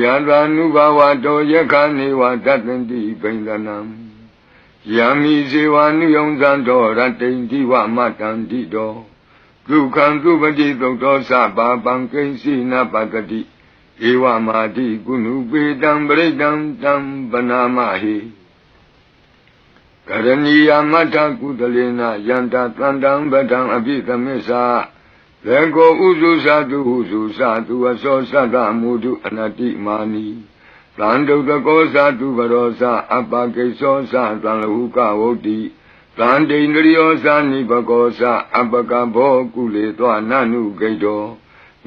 ယတာနုဘဝတောယခနေဝတတ္တန္တိပိန္ဒနံယမိဇေဝနုယုံဇံတော်ရတ္တိန္တိဝမတန္တိတောဒုက္ခံသူပတိသုတ်တော်သဘာပံကိဉ္စီနပတတိဧဝမာတိကုဏုပေတံပရိတံတံပနာမဟိကရဏီယမတ္ထကုသလေနယန္တတန္တံပဒံအပိသမစ္ဆာ လေကိုဥစုသတုဟုစုသတုအစောသတ္တမုဒုအနတိမာနီသံဒုတကောသတုဘရောသအပကိသောသသံလဟုကဝုတ်တိသံဒိန္ဒရိယောသနိဘကောသအပကဘောကုလေသောနနုဂိတော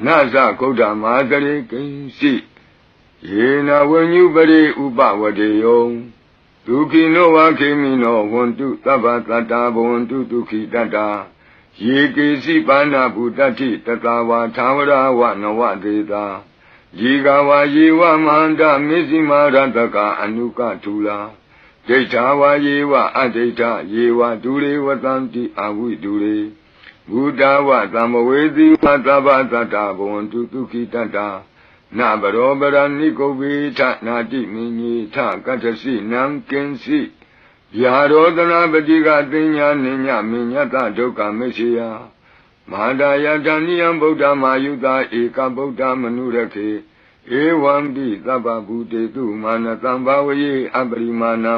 နသကုဋ္ဌမာတရေကိဉ္စီယေနဝဉ္ညုပရိဥပဝတေယောဒုခိနောဝခေမိနောဝန္တုသဗ္ဗတတ္တာဘဝန္တုဒုခိတတ္တာ ယေကေစီပါဏဗုတ္တိတတဝါသာဝရဝနဝတေတာယေကဝါယေဝမန္တမေဇိမာရတကအနုကထူလာဒိဋ္ဌာဝါယေဝအဒိဋ္ဌယေဝဒုရေဝတံတိအဝိဒုရေဘုဒ္ဓဝသမ္မဝေသီဝသဗ္ဗတတ္တဘဝန္တုဒုခိတတ္တာနဘရောပရဏိကုဗေထနာတိမင်းကြီးထကတ္တစီနံကင်စီ ယာရောဒနာပတိကတင်ညာနိညာမညတဒုက္ခမရှိယမဟာဒယတဏိယံဗုဒ္ဓမာယုတာဧကဗုဒ္ဓမနုရခေဧဝံတိသဗ္ဗဗုတေတုမာနတံဘာဝယေအပရိမာဏံ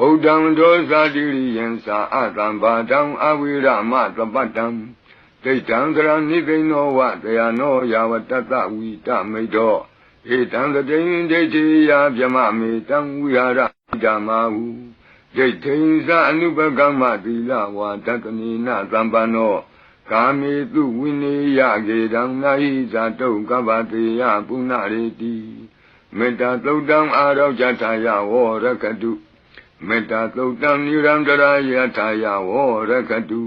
ဩဒံဒောဇာတိရိယံသာအတံဘာတံအဝိရမသပတ္တံဒိဋ္ဌံသရဏိသိနောဝတယနောယာဝတ္တဝိတမိတ်တော်ဧတံတတိယဒိဋ္ဌိယဗျမမေတံဝိဟာရဓမ္မာဟု ဒိဋ္ဌိသအနုပကမ္မသီလဝါတတနိနသံပန္နောကာမေတုဝိနေယကေတံနာဟိဇာတုကပ္ပတေယပုဏ္ဏရေတိမေတ္တာသုတ်တံအာရောဇထာယဝရကတုမေတ္တာသုတ်တံနိရန္တရာယထာယဝရကတု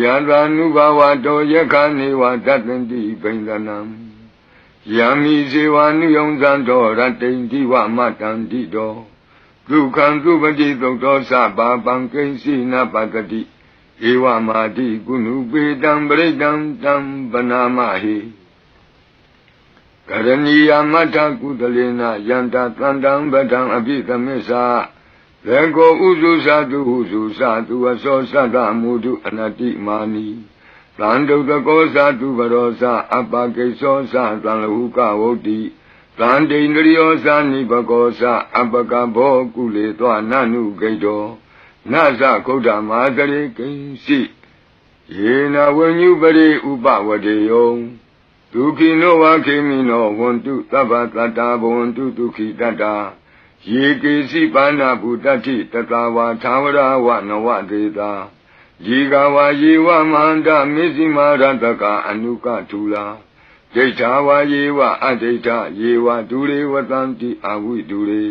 ယတာနုဘဝတောယခနေဝတတ္တန္တိပိန္ဒနံ ယမိဇေဝနုယုံဇံတော်ရတ္တိန္တိဝမတန္တိတောဒုက္ခံသူပတိသုတ်တော်သဘာပံကိဉ္စီနပတတိဧဝမာတိကုဏုပေတံပရိတံတံပနာမဟိကရဏီယမတ္ထကုသလေနယန္တတန္တံပဒံအပိသမစ္ဆာလေကိုဥစုသတုဟုစုသတုအစောသတ္တမုဒုအနတိမာနီ သံဒုတကောသတုဘရောသအပကိသောသသံလဟုကဝုတ်တိသံဒိန္ဒရိယောသနိဘကောသအပကဘောကုလေသောနနုဂိတောနသကုဋ္ဌမာတရေကိဉ္စီယေနဝဉ္ညုပရိဥပဝတေယောဒုခိနောဝခေမိနောဝန္တုသဗ္ဗတတ္တာဘဝန္တုဒုခိတတ္တာယေကေစီပါဏဗုတ္တိတတဝါသာဝရဝနဝတေတာ ယေကဝါယေဝမန္တမေဇိမာရတကအနုကထူလာဒိဋ္ဌာဝါယေဝအဒိဋ္ဌယေဝဒုရေဝတံတိအဝိဒုရေ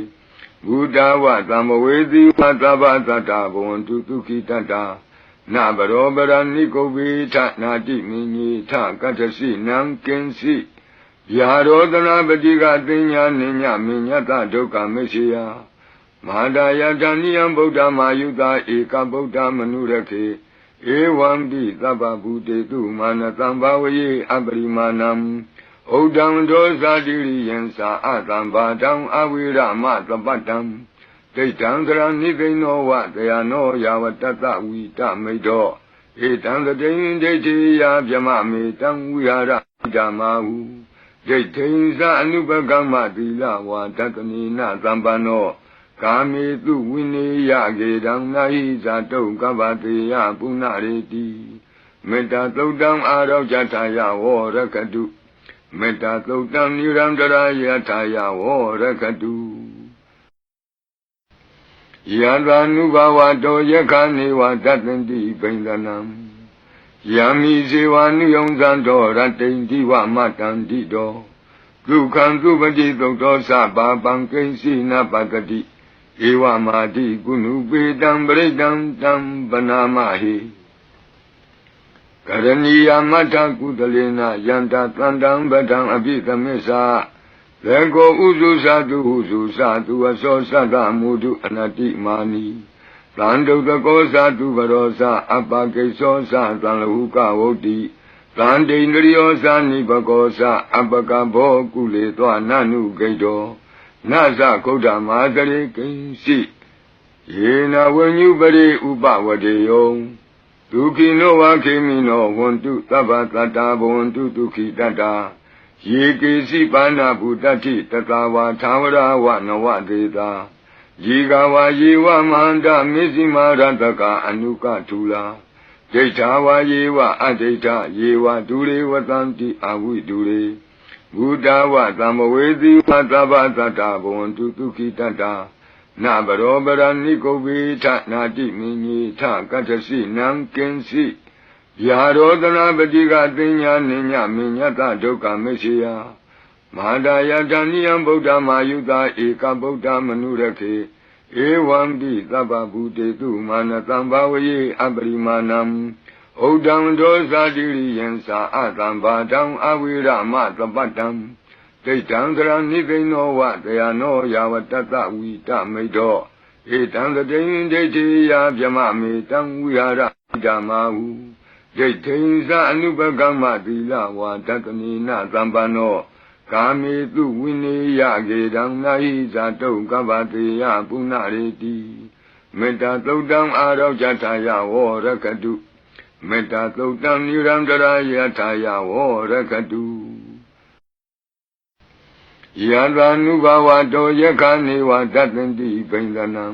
ဘုဒ္ဓဝသမ္မဝေသီဝသဗ္ဗတတ္တဘဝန္တုဒုခိတတ္တာနဘရောပရဏိကုဗေထနာတိမင်းကြီးထကတ္တစီနံကင်စီယာရောဒနာပတိကတင်ညာနိညာမညတဒုက္ခမရှိယ မဟာဒယတဏိယံဗုဒ္ဓမာယုတာဧကဗုဒ္ဓမနုရခေဧဝံတိသဗ္ဗဗုတေတုမာနတံဘာဝယေအပရိမာဏံဩဒံဒောဇာတိရိယံသာအတံဘာတံအဝိရမသပတ္တံဒိဋ္ဌံသရဏိသိနောဝတယနောယာဝတ္တဝိတမိတ်တော်ဧတံတတိယဒိဋ္ဌိယဗျမမေတံဝိဟာရဓမ္မာဟုဒိဋ္ဌိသအနုပကမ္မသီလဝါတတနိနသံပန္နော ကာမေတုဝိနေယကေတံနာဟိဇာတုကပ္ပတေယပုဏ္ဏရေတိမေတ္တာသုတ်တံအာရောဇထာယဝရကတုမေတ္တာသုတ်တံနိရန္တရာယထာယဝရကတုယတာနုဘဝတောယခနေဝတတ္တန္တိပိန္ဒနံယမိဇေဝနုယုံဇံတော်ရတ္တိန္တိဝမတန္တိတောဒုက္ခံသူပတိသုတ်တော်သဘာပံကိဉ္စီနပတတိ ဧဝမာတိကုဏုပေတံပရိတံတံပနာမဟိကရဏီယမတ္ထကုသလေနယန္တတန္တံပဒံအပိသမစ္ဆာလေကိုဥစုသတုဟုစုသတုအစောသတ္တမုဒုအနတိမာနီသံဒုတကောသတုဘရောသအပကိသောသသံလဟုကဝုတ်တိသံတိန္ဒရိယောဇာနိဘကောဇအပကဘောကုလေသောနနုဂိတော နသကုဋ္ဌမာသရေကိဉ္စီယေနဝဉ္ညုပရိဥပဝတေယောဒုက္ခိနောဝခေမိနောဝန္တုသဗ္ဗတတ္တာဘဝန္တုဒုက္ခိတတ္တာယေကေစီပါဏဗုတ္တိတတဝါသာဝရဝနဝတေတာယေကဝါယေဝမန္တမေဇိမာရတကအနုကထူလာဒိဋ္ဌာဝါယေဝအဒိဋ္ဌယေဝဒုရေဝတံတိအဝိဒုရေ ဘုဒ္ဓဝသံမဝေသီဝသဗ္ဗတတ္တာဘဝန္တုဒုက္ခိတတ္တာနဗရောပရဏိကုဘေထနာတိမင်းကြီးထကတ္ထစီနံကင်စီယာရောဒနာပတိကသိညာနိညမညတဒုက္ခမရှိယမဟာဒယတဏိယံဗုဒ္ဓမာယုတာဧကဗုဒ္ဓမနုရခေဧဝံတိသဗ္ဗဗုတေတုမာနတံဘာဝယေအပရိမာဏံ ဩဒံဒောဇာတိရိယံသာအတံဘာတံအဝိရမသပတ္တံဒိဋ္ဌံသရဏိသိနောဝတယနောယာဝတတဝိတမိတောဧတံတတိယဒိဋ္ဌိယဗျမမေတံဝိဟာရဓမ္မာဟုဒိဋ္ဌိသအနုပကမ္မသီလဝါတတနိနသံပန္နောကာမေတုဝိနေယကေတံနာဟိဇာတုကဗ္ဗတေယပုဏ္ဏရေတိမေတ္တာသုတ်တံအာရောဇထာယဝရကတု မေတ္တာသုတ်တံနိရံတရာယထာယဝရကတုယံသာနုဘဝတောယက္ခနေဝတတ္တန္တိပိန္ဒနံ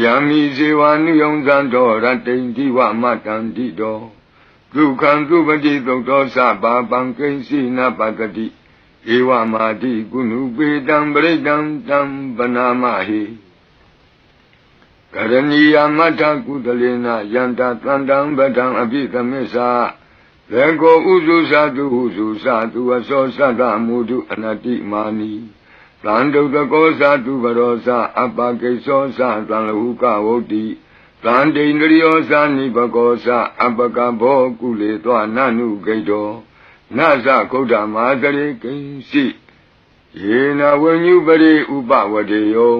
ယံမိဇေဝနုယုံဇံတော်ရတ္တိန္တိဝမတံတိတောဒုက္ခံသုပတိသုတ်တော်သဗ္ဗပံကိဉ္စီနပတတိဧဝမာတိကုဏုပေတံပရိတံတံပနာမဟိ ကရဏီယမထကုသလေနယန္တတန္တံပဒံအပိသမစ္စာလေကိုဥစုသတုဟုစုသတုအစောသတ္တမုဒုအနတိမာနီသံဒုတကောသတုဘရောသအပကိသောသသံလဟုကဝုတ်တိသံတိန္ဒရိယောသနိဘကောသအပကဘောကုလေသောနနုဂိတောနသကုဋ္ဌမာသရေကိဉ္စီယေနဝဉ္ညုပရိဥပဝတေယော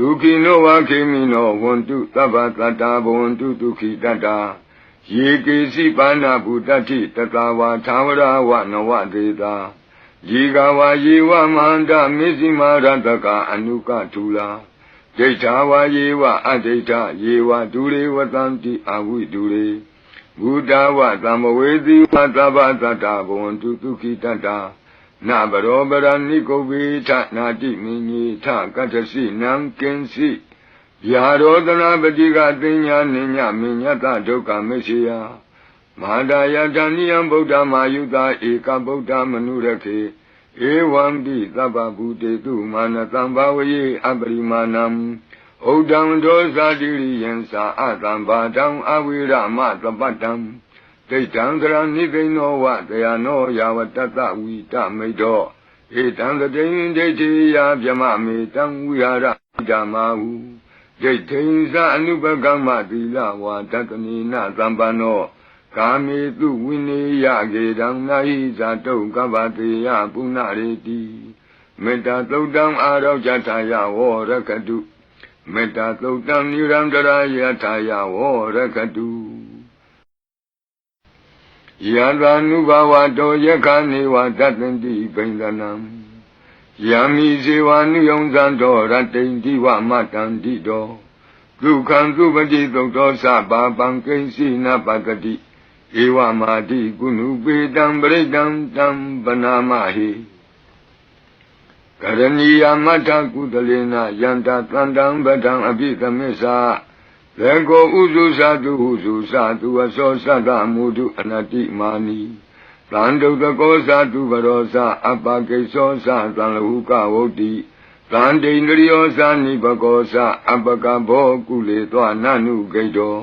ဒုက္ခိနောဝခေမိနောဝန္တုသဗ္ဗတတ္တာဘဝန္တုဒုက္ခိတတ္တာယေကေစီပါဏဗုတ္တိတတဝါသာဝရဝနဝတေတာယေကဝါယေဝမန္တမေဇိမာရတကအနုကထူလာဒိဋ္ဌာဝါယေဝအဒိဋ္ဌယေဝဒုရေဝတံတိအဝိဒုရေဘုဒ္ဓဝသံမဝေသီဝသဗ္ဗတတ္တာဘဝန္တုဒုက္ခိတတ္တာ နဗရောပရဏိကုဘေထနာတိမင်းကြီးထကတ္ထစီနံကင်စီယာရောဒနာပတိကသိညာနိညမညတဒုက္ခမရှိယမဟာဒယတဏိယံဗုဒ္ဓမာယုတာဧကဗုဒ္ဓမနုရခေဧဝံတိသဗ္ဗဗုတေတုမာနတံဘာဝယေအပရိမာဏံဩဒံဒောဇာတိရိယံသာအတံဘာတံအဝိရမသပတ္တံ ဒိဋ္ဌံသရဏိသိနောဝတယနောယာဝတတဝိတမိတောဧတံတတိယဒိဋ္ဌိယဗျမမေတံဝိဟာရဓမ္မာဟုဒိဋ္ဌိသအနုပကမ္မသီလဝါတတနိနသံပန္နောကာမေတုဝိနေယကေတံနာဟိဇာတုကဗ္ဗတေယပုဏ္ဏရေတိမေတ္တာသုတ်တံအာရောဇထာယဝရကတုမေတ္တာသုတ်တံနိရံတရာယထာယဝရကတု ယံသာနုဘဝတောယက္ခနေဝတတ္တန္တိပိန္ဒနံယံမိဇေဝနုယုံဇံတော်ရတ္တိန္တိဝမတံတိတောဒုက္ခံသုပတိသုတ်သောသဗ္ဗပံကိဉ္စီနပတတိဧဝမာတိကုဏုပေတံပရိတံတံပနာမဟိကရဏီယမထကုသလေနယန္တတန္တံပဒံအပိသမစ္စာ လေကိုဥစုသတုဟုစုသတုအစောသတ္တမုဒုအနတိမာနီသံဒုတကောသတုဘရောသအပကိသောသသံလဟုကဝုတ်တိသံတိန္ဒရိယောသနိဘကောသအပကဘောကုလေသောနနုဂိတော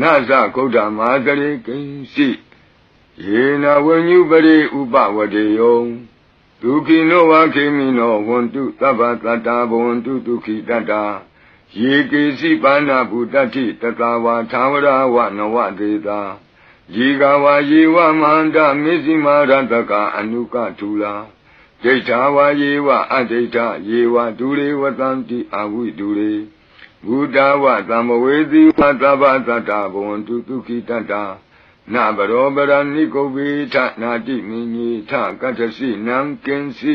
နသကုဋ္ဌမာသရေကိဉ္စီယေနဝဉ္ညုပရိဥပဝတေယောဒုက္ခိနောဝခေမိနောဝန္တုသဗ္ဗတတ္တာဘဝန္တုဒုက္ခိတတ္တာ ယေကေစီပါဏဗုတ္တိတတဝါသာဝရဝနဝတေတာယေကဝါယေဝမန္တမေဇိမာရတကအနုကထူလာဒိဋ္ဌာဝါယေဝအဒိဋ္ဌယေဝဒုရေဝတံတိအဝိဒုရေဘုဒ္ဓဝသံမဝေသီဝသဗ္ဗတတ္တဘဝန္တုဒုက္ခိတတ္တာနနဗရောပရဏိကုဗ္ဗေထနာတိမင်းကြီးထကတ္ထစီနံကင်စီ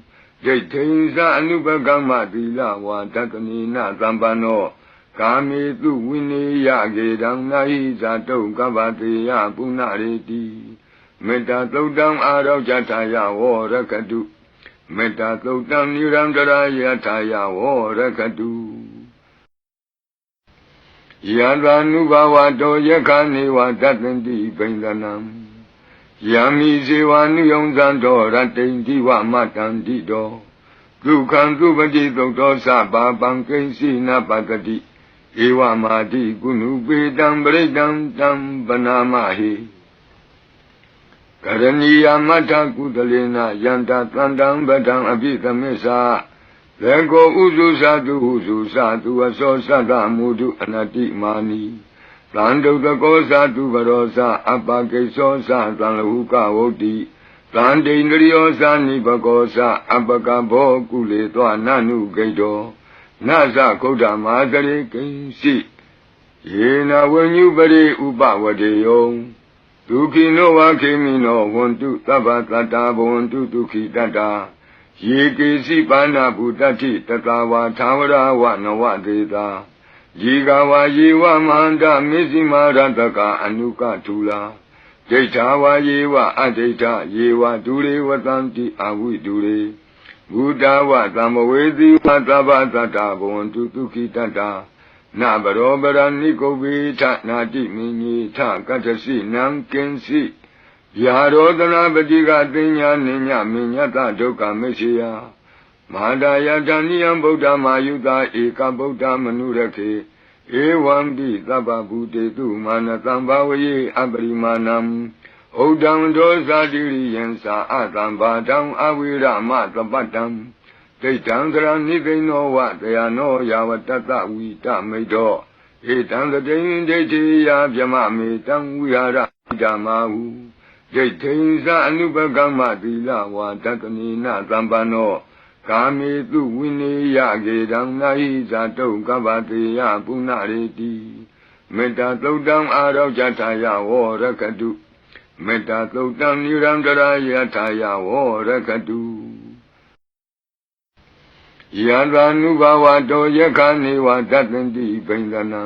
ဒိဋ္ဌိသအနုပကမ္မသီလဝါတတနိနသံပန္နောကာမေတုဝိနေယကေတံနာဟိဇာတုကဗ္ဗတေယပုဏ္ဏရေတိမေတ္တာသုတ်တံအာရောဇထာယဝရကတုမေတ္တာသုတ်တံနိရံတရာယထာယဝရကတုယံသာနုဘဝတောယက္ခနေဝတတ္တန္တိပိန္ဒနံ ယံမိဇေဝနုယုံဇံတော်ရတ္တိန္တိဝမတန္တိတောဒုက္ခံသုပတိသုတ်တော်သဗ္ဗပံကိဉ္စီနပတတိဧဝမာတိကုဏုပေတံပရိတံတံပနာမဟိကရဏီယမတ္ထကုသလေနယန္တတန္တံပဒံအပိသမစ္ဆာလေကိုဥစုသတုဟုစုသတုအစောသတ္တမုဒုအနတိမာနီ သံဒုတကောသတုဘရောသအပကိသောသသံလဟုကဝုတ်တိသံဒိန္ဒရိယောသနိဘကောသအပကဘောကုလေသောနနုဂိတောနသကုဒ္ဓမာတရိကိဉ္စီယေနဝဉ္ညုပရိဥပဝတေယောဒုခိနောဝခေမိနောဝန္တုသဗ္ဗတတ္တာဘဝန္တုဒုခိတတ္တာယေကေစီပါဏဗုတ္တိတတဝါသာဝရဝနဝဒေတာ ယေကဝါယေဝမန္တမစ္စည်းမာရတကအနုကထူလာဒိဋ္ဌာဝါယေဝအဒိဋ္ဌယေဝဒုရေဝတံတိအဝိဒုရေဘုဒ္ဓဝသံမဝေတိဝသဗ္ဗတတ္တဘဝန္တုဒုခိတတ္တာနဗရောပရဏိကုဗ္ဗေထနာတိမင်းကြီးထကတ္ထစီနံကင်စီယာရောသနာပတိကသိညာနိညမညတဒုက္ခမရှိယ မဟာဒယတဏိယံဗုဒ္ဓမာယုတာဧကဗုဒ္ဓမနုရခေဧဝံပိသဗ္ဗဗုတေတုမာနတံဘာဝယေအပရိမာဏံဩဒံဒောဇာတိရိယံသာအတံဘာတံအဝိရမသပတ္တံဒိဋ္ဌံသရဏိသိဏောဝတယနောယာဝတတဝိတမိတောဧတံတတိယဒိဋ္ဌိယဗြမမေတံဝိဟာရဓမ္မာဟုဒိဋ္ဌိသအနုပကမ္မသီလဝါတတနိနသံပန္နော ကာမေတုဝိနေယကေတံနာဟိဇာတုကဗ္ဗတေယပုဏ္ဏရေတိမေတ္တာသုတ်တံအာရောဇထာယဝရကတုမေတ္တာသုတ်တံနိရံတရာယထာယဝရကတုယံသာနုဘဝတောယက္ခနေဝတတ္တန္တိပိန္ဒနံ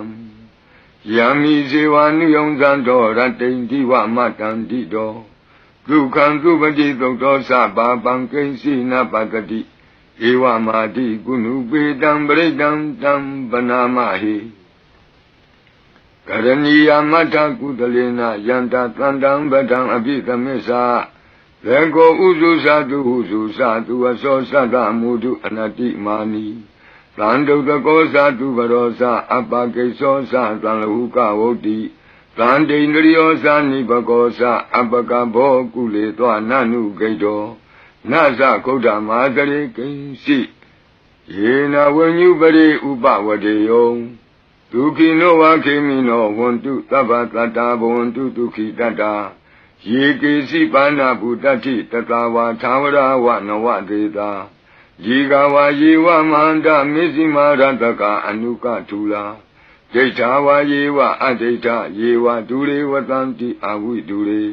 ယံမိဇေဝနုယုံဇံတော်ရတ္တိန္တိဝမတန္တိတောဒုက္ခံသုပတိသုတ်တော်သဗ္ဗပံကိဉ္စီနပတတိ ဧဝမာတိကုဏုပေတံပရိတံတံပနာမဟိကရဏီယမတ္ထကုသလေနယန္တတန္တံပဒံအပိသမစ္ဆာလေကိုဥစုသတုဟုစုသတုအစောသတ္တမုဒုအနတိမာနီသံဒုတကောသတုဘရောသအပကိသောသသံလဟုကဝုတ်တိသံဒိန္ဒရိယောသနိဘကောသအပကဘောကုလေသောနနုဂိတော နသကုဒ္ဓမာတရိကိဉ္စီယေနဝဉ္ညုပရိဥပဝတေယောဒုခိနောဝခေမိနောဝန္တုသဗ္ဗတတ္တာဘဝန္တုဒုခိတတ္တာယေကေစီပါဏဗုတ္တိတတဝါသာဝရဝနဝဒေတာယေကဝါယေဝမန္တမစ္စည်းမာရတကအနုကထူလာဒိဋ္ဌာဝါယေဝအဒိဋ္ဌယေဝဒုရေဝတံတိအဝိဒုရေ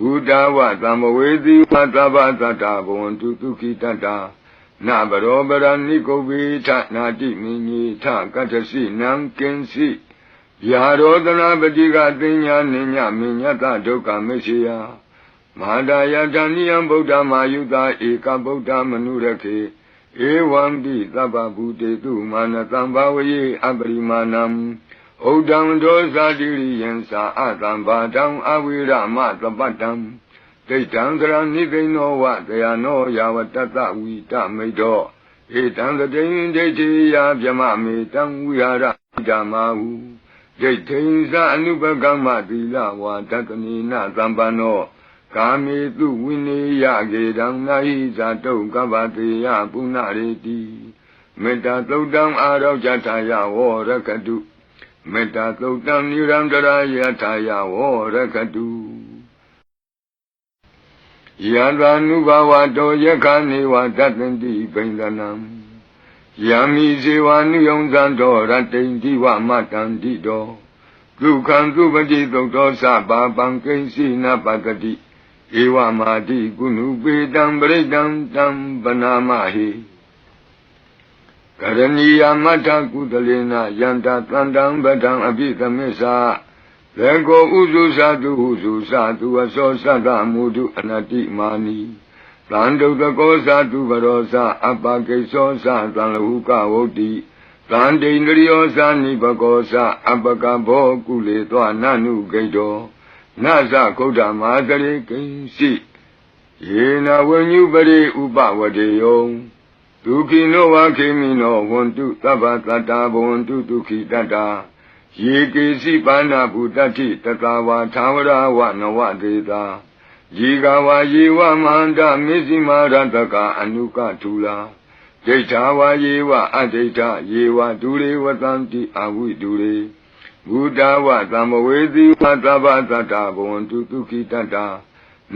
ဘုဒ္ဓဝသံမဝေတိဝသဗ္ဗတတ္တဘဝန္တုဒုခိတတ္တာနဗရောပရဏိကုဗ္ဗေထနာတိမင်းကြီးထကတ္ထစီနံကင်စီယာရောသနာပတိကသိညာနိညမညတဒုက္ခမရှိယမဟာဒယတဏိယံဗုဒ္ဓမာယုတာဧကဗုဒ္ဓမနုရခေဧဝံပိသဗ္ဗဗုတေတုမာနတံဘာဝယေအပရိမာဏံ ဩဒံဒောဇာတိရိယံသာအတံဘာတံအဝိရမသပတ္တံဒိဋ္ဌံသရဏိသိဏောဝတယနောယာဝတတဝိတမိတောဧတံတတိယဒိဋ္ဌိယဗြမမေတံဝိဟာရဓမ္မာဟုဒဒိဋ္ဌိဉ္စအနုပကမ္မသီလဝါဒတနိနသံပန္နောကာမေတုဝိနေယကေတံနာဟိဇာတုကပ္ပတေယပုဏ္ဏရေတိမေတ္တာသုတ်တံအာရောဇထာယဝောရကတု မေတ္တာသုတ်တံနိရံတရာယထာယဝောရကတုယံသာနုဘဝတောယခာနေဝတတ္တန္တိပိန္ဒနံယံမိဇေဝနုယုံဇံတော်ရတ္တိန္တိဝမတံတိတောဒုက္ခံသုပတိသုတ်တော်သဗ္ဗပံကိဉ္စီနပတတိဧဝမာတိကုဏုပေတံပရိတံတံပနာမဟိ ကရဏီယမတ္ထကုသလေနယန္တာတန္တံပဒံအပိသမစ္ဆာလေကိုဥစုသတုဟုစုသတုအစောသတ္တမုဒုအနတိမာနီသံဒုတကောသတုဘရောသအပကိသောသသံလဟုကဝုတ်တိသံဒိန္ဒရိယောသနိဘကောသအပကဘောကုလေသောနနုဂိတောနသကုဋ္ဌမာတရိကိဉ္စီယေနဝဉ္ညုပရိဥပဝတေယော ဒုခိနောဝခေမိနောဝန္တုသဗ္ဗတတ္တာဘဝန္တုဒုခိတတ္တာယေကေစီပါဏဗုတ္တိတတဝါသာဝရဝနဝဒေတာယေကဝါယေဝမန္တမေဇိမာရတကအနုကထူလာဒိဋ္ဌာဝါယေဝအဒိဋ္ဌယေဝဒုရေဝတံတိအဝိဒုရေဘုဒ္ဓဝသံမဝေတိဝသဗ္ဗတတ္တဘဝန္တုဒုခိတတ္တာ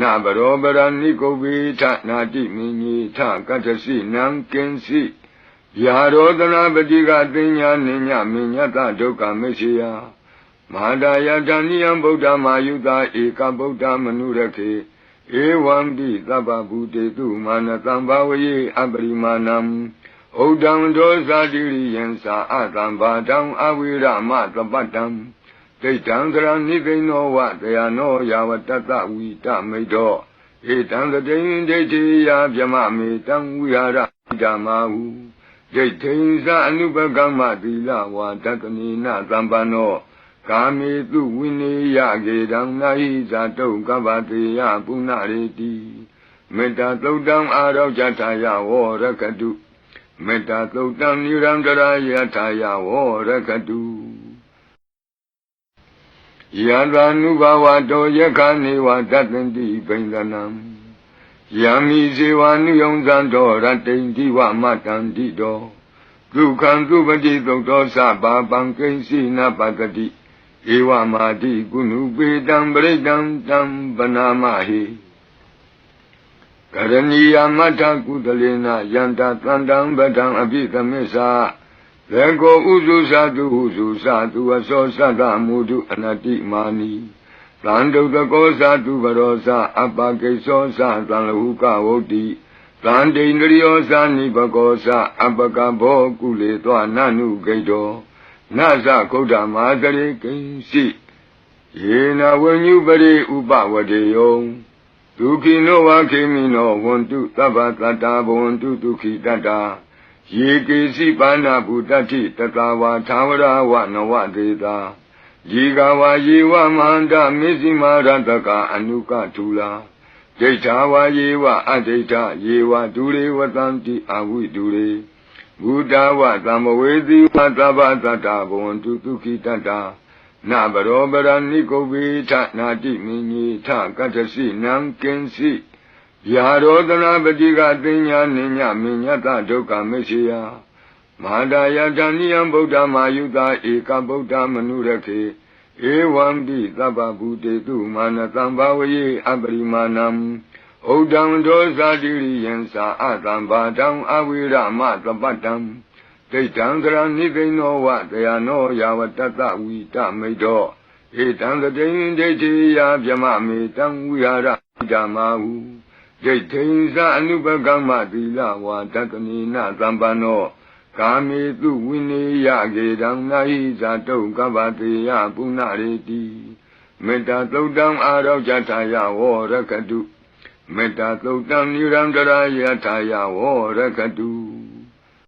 နဘရောပရဏိကုဗေထနာတိမင်းကြီးထကတ္ထစီနံကင်းစီယာရောဒနာပတိကသိညာနိညမညတဒုက္ခမရှိယမဟာဒယတဏိယံဗုဒ္ဓမာယုတာဧကဗုဒ္ဓမနုရခေဧဝံတိသဗ္ဗဗုတေတုမာနတံဘာဝယေအပရိမာဏံဩဒံဒောဇာတိရိယံသာအတံဘာတံအဝိရမသပတ္တံ ဒိဋ္ဌံသရဏိသိဏောဝတယနောယာဝတတဝိတမိတ်တော်ဧတံတတိယဒိဋ္ဌိယဗျမမေတံဝိဟာရဓမ္မာဟုဒိဋ္ဌိဉ္စအနုပကမ္မသီလဝါဒတနိနသံပန္နောကာမေတုဝိနေယကေတံနာဟိဇာတုကပ္ပတေယပုဏ္ဏရေတိမေတ္တာသုတ်တံအာရောဇထာယဝောရကတုမေတ္တာသုတ်တံနိရံတရာယထာယဝောရကတု ယံသာနုဘဝတောယခာနေဝတတ္တန္တိပိန္ဒနံယံမိဇေဝနုယုံဇံတော်ရတ္တိန္တိဝမတံတိတောဒုက္ခံသုပတိသုတ်တော်သဗ္ဗပံကိဉ္စီနပတတိဧဝမာတိကုဏုပေတံပရိတံတံပနာမဟိကရဏီယမတ္ထကုသလေနယန္တာတန္တံပဒံအပိသမစ္ဆာ လေကိုဥစုသတုဟုစုသတုအစောသတ္တမုဒုအနတိမာနီသံဒုတကောသတုဘရောသအပကိသောသသံလဟုကဝုတ်တိသံဒိန္ဒရိယောသနိဘကောသအပကဘောကုလေသောနနုဂိတောနသကုဋ္ဌမာတရိကိဉ္စီယေနဝဉ္ညုပရိဥပဝတေယောဒုခိနောဝခေမိနောဝန္တုသဗ္ဗတတ္တာဘဝန္တုဒုခိတတ္တာ ယေကေစီပါဏဗုတ္တိတတဝါသာဝရဝနဝဒေတာယေကဝါယေဝမန္တမေဇိမာရတကအနုကထူလာဒိဋ္ဌာဝါယေဝအဒိဋ္ဌယေဝဒုရေဝတံတိအဝိဒုရေဘုဒ္ဓဝသံမဝေတိဝသဗ္ဗတတ္တဘဝန္တုဒုခိတတ္တာနဘရောပရဏိကုဗေထနာတိမင်းကြီးထကတ္ထစီနံကင်းစီ ယာရောဒနာပတိကသိညာနိညမညတဒုက္ခမရှိယမဟာဒယတဏိယံဗုဒ္ဓမာယုတာဧကဗုဒ္ဓမနုရခေဧဝံပိသဗ္ဗဗုတေတုမာနတံဘာဝယေအပရိမာဏံဩဒံဒောဇာတိရိယံသာအတံဘာတံအဝိရမသပတ္တံဒိဋ္ဌံသရဏိသိဏောဝတယနောယာဝတတဝိတမိတ်တော်ဧတံတတိယဒိဋ္ဌိယဗျမမေတံဝိဟာရဓမ္မာဟု ဒိဋ္ဌိဉ္စအနုပကမ္မသီလဝါဒတနိနသံပန္နောကာမေတုဝိနေယကေတံနာဟိဇာတုကပ္ပတေယပုဏ္ဏရေတိမေတ္တာသုတ်တံအာရောဇထာယဝောရကတုမေတ္တာသုတ်တံနိရံတရာယထာယဝောရကတု